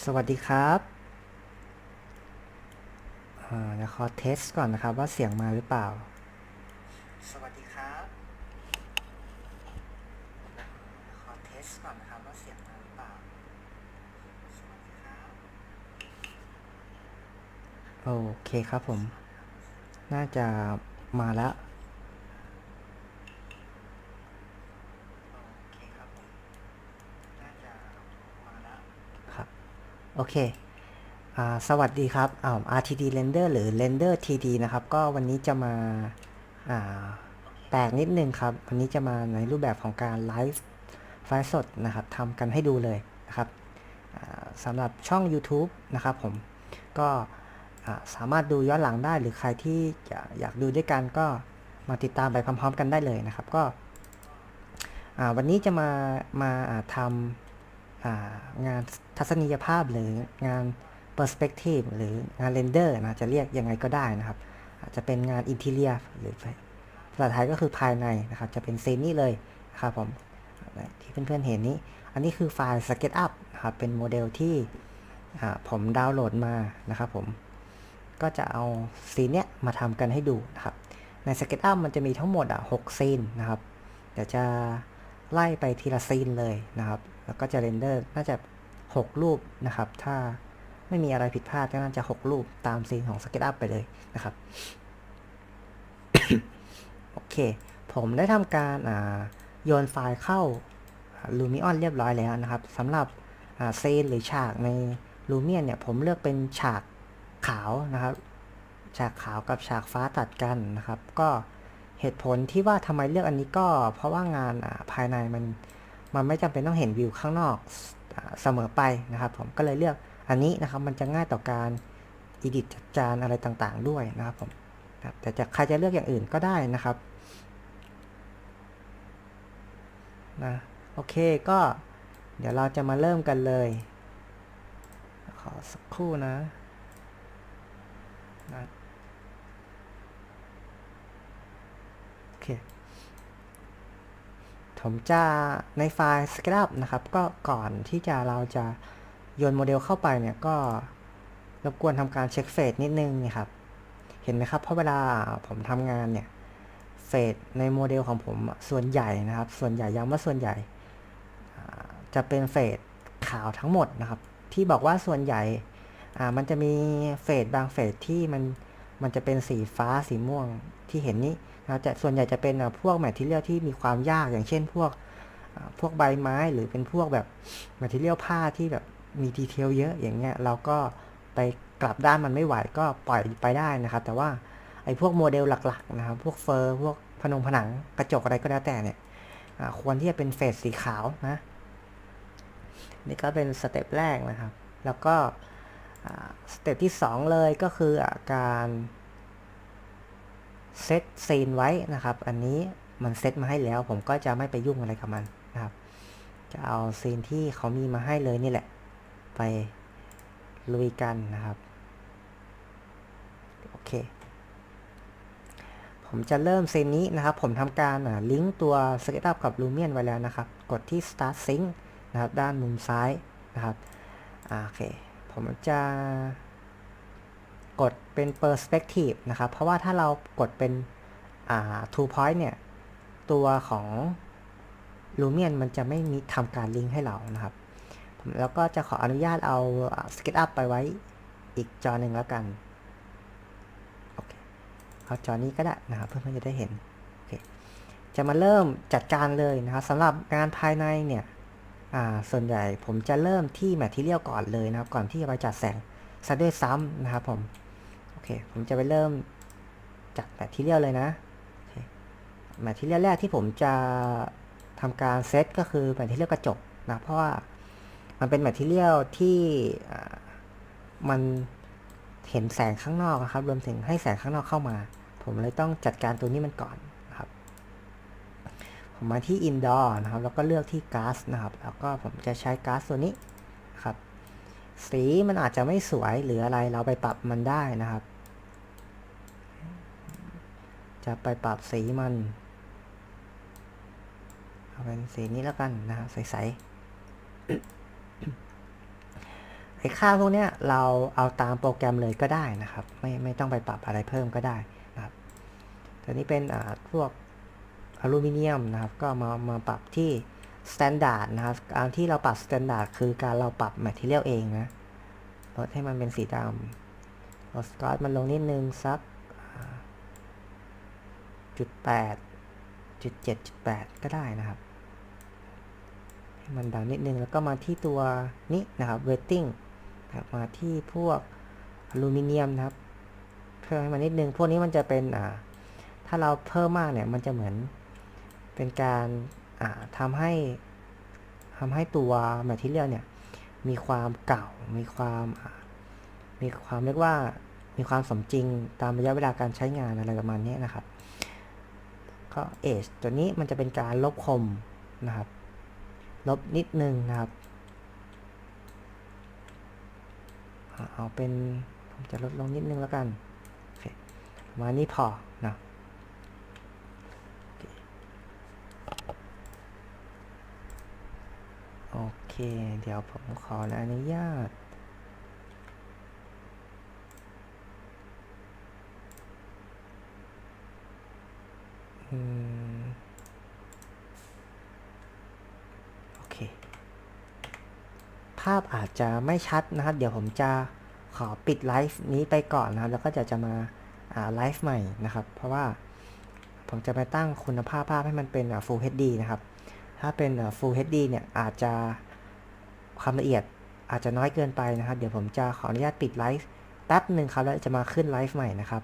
สวัสดีครับอ่าเดี๋ยวขอเทสก่อนนะครับว่าเสียงมาหรือเปล่า สวัสดีครับขอเทสก่อนนะครับว่าเสียงมาหรือเปล่า สวัสดีครับ โอเคครับผม น่าจะมาแล้ว โอเคครับผม น่าจะมาแล้ว ครับ โอเคสวัสดีครับอ่า RTD Render หรือ Render TD นะครับ ก็วันนี้จะมาาแปลกนิดนึงครับ วันนี้จะมาในรูปแบบของการไลฟ์ไฟล์สดนะครับทำกันให้ดูเลยนะครับสำหรับช่อง YouTube นะครับผม ก็สามารถดูย้อนหลังได้หรือใครที่อยากดูด้วยกันก็มาติดตามไปพร้อมๆ กันได้เลยนะครับ ก็วันนี้จะมามาาทำ งานทัศนียภาพหรืองาน Perspective หรืองาน Render นะจะเรียกยังไงก็ได้นะครับ อาจจะเป็นงาน Interior หรือภาษาไทยก็คือภายในนะครับ จะเป็นเซนนี้เลยนะครับผมที่เพื่อนๆเห็นนี้ อันนี้คือไฟล์ SketchUp นะครับเป็นโมเดลที่ผมดาวน์โหลดมานะครับผมก็จะเอาซีนเนี้ยมาทำกันให้ดูนะครับ ใน SketchUp มันจะมีทั้งหมดอะ6ซีนนะครับ เดี๋ยวจะ ไล่ไปทีละซีนเลยนะครับ แล้วก็จะเรนเดอร์น่าจะ 6 รูปนะครับ ถ้าไม่มีอะไรผิดพลาดก็น่าจะ 6 รูปตามซีนของ SketchUp ไปเลยนะครับ โอเค ผมได้ทำการอ่าโยนไฟล์เข้า Lumion เรียบร้อยแล้วนะครับสำหรับอ่าซีนหรือฉากใน Lumion เนี่ย ผมเลือกเป็นฉากขาวนะครับ ฉากขาวกับฉากฟ้าตัดกันนะครับ ก็ เหตุผลที่ว่าทำไมเลือกอันนี้ก็ เพราะว่างานภายในมันมันไม่จำเป็นต้องเห็นวิวข้างนอกเสมอไปนะครับผมก็เลยเลือกอันนี้นะครับ มันจะง่ายต่อการ edit จัดจานอะไรต่างๆ ด้วยนะครับผมแต่จะใครจะเลือกอย่างอื่นก็ได้นะครับนะโอเคก็เดี๋ยวเราจะมาเริ่มกันเลย ขอสักครู่นะนะ โอ เคผมจะในไฟล์ SketchUp นะครับ ก็ก่อนที่จะเราจะโยนโมเดลเข้าไปเนี่ยก็รบกวนทำการเช็คเฟสนิดนึงนะครับ เห็นไหมครับเพราะเวลาผมทำงานเนี่ยเฟสในโมเดลของผมส่วนใหญ่นะครับ ส่วนใหญ่ย้ำว่าส่วนใหญ่จะเป็นเฟสขาวทั้งหมดนะครับ ที่บอกว่าส่วนใหญ่มันจะมีเฟสบางเฟสที่มันมันจะเป็นสีฟ้าสีม่วงที่เห็นนี้ จะส่วนใหญ่จะเป็นพวกแมทเทียลที่มีความยากอย่างเช่น พวกพวกใบไม้หรือเป็นพวกแบบแมทเทียลผ้าที่แบบมีดีเทลเยอะอย่างเงี้ยเราก็ไปกลับด้านมันไม่ไหวก็ปล่อยไปได้นะครับ แต่ว่าไอ้พวกโมเดลหลักๆนะครับ พวกเฟอร์พวกพนงผนังกระจกอะไรก็แล้วแต่เนี่ยควรที่จะเป็นเฟสสีขาวนะนี่ก็เป็นสเต็ปแรกนะครับ แล้วก็สเต็ปที่ 2 เลยก็คืออการ เซตซีนไว้นะครับ อันนี้มันเซตมาให้แล้ว ผมก็จะไม่ไปยุ่งอะไรกับมันนะครับ จะเอาซีนที่เขามีมาให้เลยนี่แหละ ไปลุยกันนะครับ โอเค ผมจะเริ่มซีนนี้นะครับ ผมทำการลิงก์ตัว SketchUp กับ Lumion ไว้แล้วนะครับ กดที่ Start Sync นะครับ ด้านมุมซ้ายนะครับโอเค ผมจะ กดเป็น Perspective นะครับ เพราะว่าถ้าเรากดเป็น Two Point เนี่ย ตัวของ Lumion มันจะไม่มีทำการลิงก์ให้เรานะครับแล้วก็จะขออนุญาตเอา SketchUp ไปไว้อีกจอหนึ่งแล้วกัน โอเค เอาจอนี้ก็ได้นะครับ เพื่อนๆจะได้เห็น โอเค จะมาเริ่มจัดการเลยนะครับสำหรับงานภายในเนี่ย อ่า ส่วนใหญ่ผมจะเริ่มที่แมทเทียลก่อนเลยนะครับ ก่อนที่จะไปจัดแสงซะด้วยซ้ำนะครับผม เค ผมจะไปเริ่มจากแมทเทียลเลยนะแมทเทียลแรกที่ผมจะทำการเซตก็คือแมทเทียลกระจกนะ เพราะว่ามันเป็นแมทเทียลที่มันเห็นแสงข้างนอกนะครับ รวมถึงให้แสงข้างนอกเข้ามา ผมเลยต้องจัดการตัวนี้มันก่อนนะครับ ผมมาที่ indoor นะครับ แล้วก็เลือกที่ก๊าซนะครับ แล้วก็ผมจะใช้ก๊าซตัวนี้นะครับ สีมันอาจจะไม่สวยหรืออะไรเราไปปรับมันได้นะครับ จะไปปรับสีมันเอาเป็นสีนี้แล้วกันนะครับใสๆไอ้ค่าพวกเนี้ยเราเอาตามโปรแกรมเลยก็ได้นะครับ ไม่ไม่ต้องไปปรับอะไรเพิ่มก็ได้นะครับแต่นี้เป็นอ่าพวกอลูมิเนียมนะครับ ก็มามาปรับที่ standard นะครับการที่เราปรับ standard คือการเราปรับ material เองนะลดให้มันเป็นสีดำลดสกอตมันลงนิดนึงสัก จุดแปดจุดเจ็ดจุดแปดก็ได้นะครับ ให้มันดำนิดนึง แล้วก็มาที่ตัวนี้นะครับ wetting นะครับมาที่พวกอลูมิเนียมนะครับ เพิ่มให้มันนิดนึง พวกนี้มันจะเป็นอ่าถ้าเราเพิ่มมากเนี่ยมันจะเหมือนเป็นการอ่าทำให้ทำให้ตัว material เนี่ยมีความเก่า มีความอ่ามีความเรียกว่ามีความสมจริงตามระยะเวลาการใช้งานอะไรประมาณนี้นะครับ ก็ age ตัวนี้มันจะเป็นการลบคมนะครับ ลบนิดนึงนะครับ เอาเป็นผมจะลดลงนิดนึงแล้วกันมานี้พอนะโอเค เดี๋ยวผมขออนุญาต โอเค ภาพอาจจะไม่ชัดนะครับ เดี๋ยวผมจะขอปิดไลฟ์นี้ไปก่อนนะครับ แล้วก็จะจะมาไลฟ์ใหม่นะครับ เพราะว่าผมจะไปตั้งคุณภาพภาพให้มันเป็น Full HD นะครับ ถ้าเป็น Full HD เนี่ยอาจจะความละเอียดอาจจะน้อยเกินไปนะครับ เดี๋ยวผมจะขออนุญาตปิดไลฟ์แป๊บหนึ่งครับ แล้วจะมาขึ้นไลฟ์ใหม่นะครับ